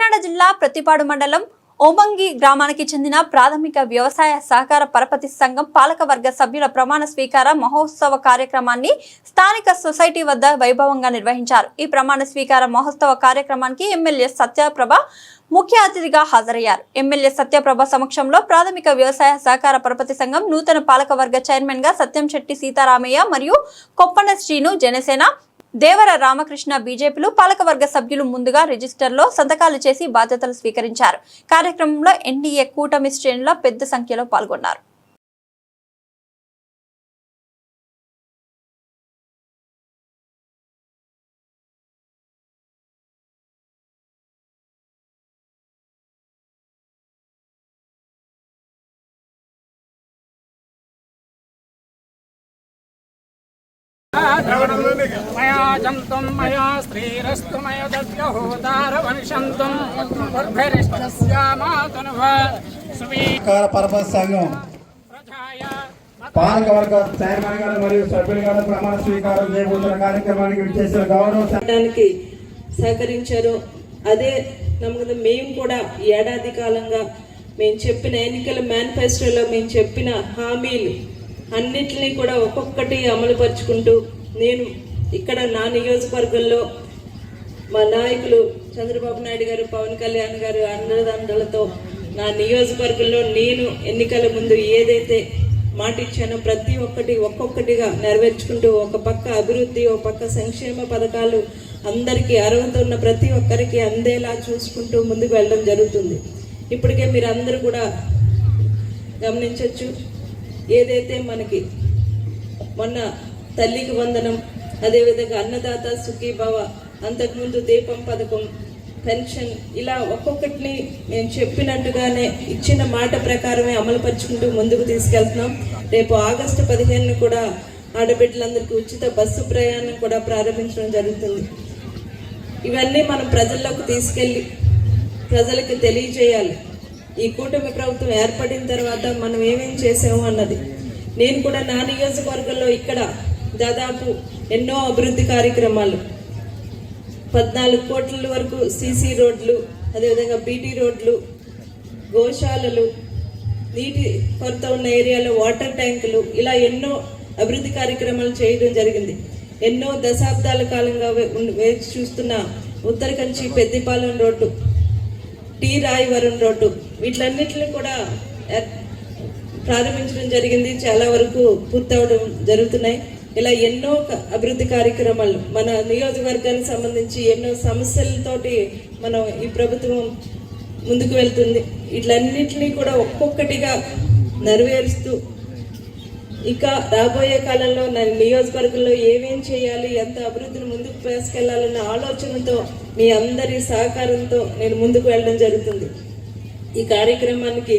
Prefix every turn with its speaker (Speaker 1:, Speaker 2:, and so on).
Speaker 1: కాకినాడ జిల్లా ప్రతిపాడు మండలం ఓమంగి గ్రామానికి చెందిన ప్రాథమిక వ్యవసాయ సహకార పరపతి సంఘం పాలకవర్గ సభ్యుల ప్రమాణ స్వీకార మహోత్సవ కార్యక్రమాన్ని స్థానిక సొసైటీ వద్ద వైభవంగా నిర్వహించారు. ఈ ప్రమాణ స్వీకార మహోత్సవ కార్యక్రమానికి ఎమ్మెల్యే సత్యప్రభ ముఖ్య అతిథిగా హాజరయ్యారు. ఎమ్మెల్యే సత్యప్రభ సమక్షంలో ప్రాథమిక వ్యవసాయ సహకార పరపతి సంఘం నూతన పాలకవర్గ చైర్మన్గా సత్యం శెట్టి సీతారామయ్య మరియు కొప్పన శ్రీను జనసేన దేవర రామకృష్ణ బీజేపీలు పాలకవర్గ సభ్యులు ముందుగా రిజిస్టర్లో సంతకాలు చేసి బాధ్యతలు స్వీకరించారు. కార్యక్రమంలో ఎన్డీఏ కూటమి శ్రేణుల పెద్ద సంఖ్యలో పాల్గొన్నారు.
Speaker 2: మయా జంతుం మయా స్త్రీరస్తు మయ దద్యహోదారవంశంతుం ఉద్భరిష్టస్యామాతనువ సువీ
Speaker 3: సహకార పరపతి సంఘం.
Speaker 2: ప్రజాయ
Speaker 3: పాలకవర్గ చైర్మన్ గారు మరియు సభ్యులు గారు ప్రమాణ స్వీకారం చేయబోతున్న కార్యక్రమానికి విచ్చేసిన గౌరవ సభ్యులు
Speaker 4: చేయడానికి సహకరించారు. అదే నమ్మకం మేము కూడా ఏడాది కాలంగా మేము చెప్పిన ఎన్నికల మేనిఫెస్టోలో మేము చెప్పిన హామీలు అన్నిటినీ కూడా ఒక్కొక్కటి అమలుపరుచుకుంటూ నేను ఇక్కడ నా నియోజకవర్గంలో మా నాయకులు చంద్రబాబు నాయుడు గారు పవన్ కళ్యాణ్ గారు అండదండలతో నా నియోజకవర్గంలో నేను ఎన్నికల ముందు ఏదైతే మాట ఇచ్చానో ప్రతి ఒక్కటి ఒక్కొక్కటిగా నెరవేర్చుకుంటూ ఒక పక్క అభివృద్ధి ఒక పక్క సంక్షేమ పథకాలు అందరికీ అర్హత ఉన్న ప్రతి ఒక్కరికి అందేలా చూసుకుంటూ ముందుకు వెళ్ళడం జరుగుతుంది. ఇప్పటికే మీరు అందరూ కూడా గమనించవచ్చు ఏదైతే మనకి మొన్న తల్లికి వందనం అదేవిధంగా అన్నదాత సుఖీభావ అంతకుముందు దీపం పథకం పెన్షన్ ఇలా ఒక్కొక్కటిని నేను చెప్పినట్టుగానే ఇచ్చిన మాట ప్రకారమే అమలుపరుచుకుంటూ ముందుకు తీసుకెళ్తున్నాం. రేపు ఆగస్టు పదిహేను కూడా ఆడబిడ్డలందరికీ ఉచిత బస్సు ప్రయాణం కూడా ప్రారంభించడం జరుగుతుంది. ఇవన్నీ మనం ప్రజల్లోకి తీసుకెళ్ళి ప్రజలకు తెలియజేయాలి. ఈ కూటమి ప్రభుత్వం ఏర్పడిన తర్వాత మనం ఏమేం చేసాము అన్నది. నేను కూడా నా నియోజకవర్గంలో ఇక్కడ దాదాపు ఎన్నో అభివృద్ధి కార్యక్రమాలు. పద్నాలుగు కోట్ల వరకు సీసీ రోడ్లు అదేవిధంగా బీటీ రోడ్లు గోశాలలు నీటి కొరత ఉన్న ఏరియాలో వాటర్ ట్యాంకులు ఇలా ఎన్నో అభివృద్ధి కార్యక్రమాలు చేయడం జరిగింది. ఎన్నో దశాబ్దాల కాలంగా వేచి చూస్తున్న Uttara Kanchi Peddipalem road. T Rayavaram road. వీటిలన్నింటిని కూడా ప్రారంభించడం జరిగింది. చాలా వరకు పూర్తవడం జరుగుతున్నాయి. ఇలా ఎన్నో అభివృద్ధి కార్యక్రమాలు మన నియోజకవర్గానికి సంబంధించి ఎన్నో సమస్యలతోటి మనం ఈ ప్రభుత్వం ముందుకు వెళ్తుంది. వీటిలన్నింటినీ కూడా ఒక్కొక్కటిగా నెరవేరుస్తూ ఇక రాబోయే కాలంలో నా నియోజకవర్గంలో ఏమేం చేయాలి ఎంత అభివృద్ధిని ముందుకు తీసుకెళ్ళాలన్న ఆలోచనతో మీ అందరి సహకారంతో నేను ముందుకు వెళ్ళడం జరుగుతుంది. ఈ కార్యక్రమానికి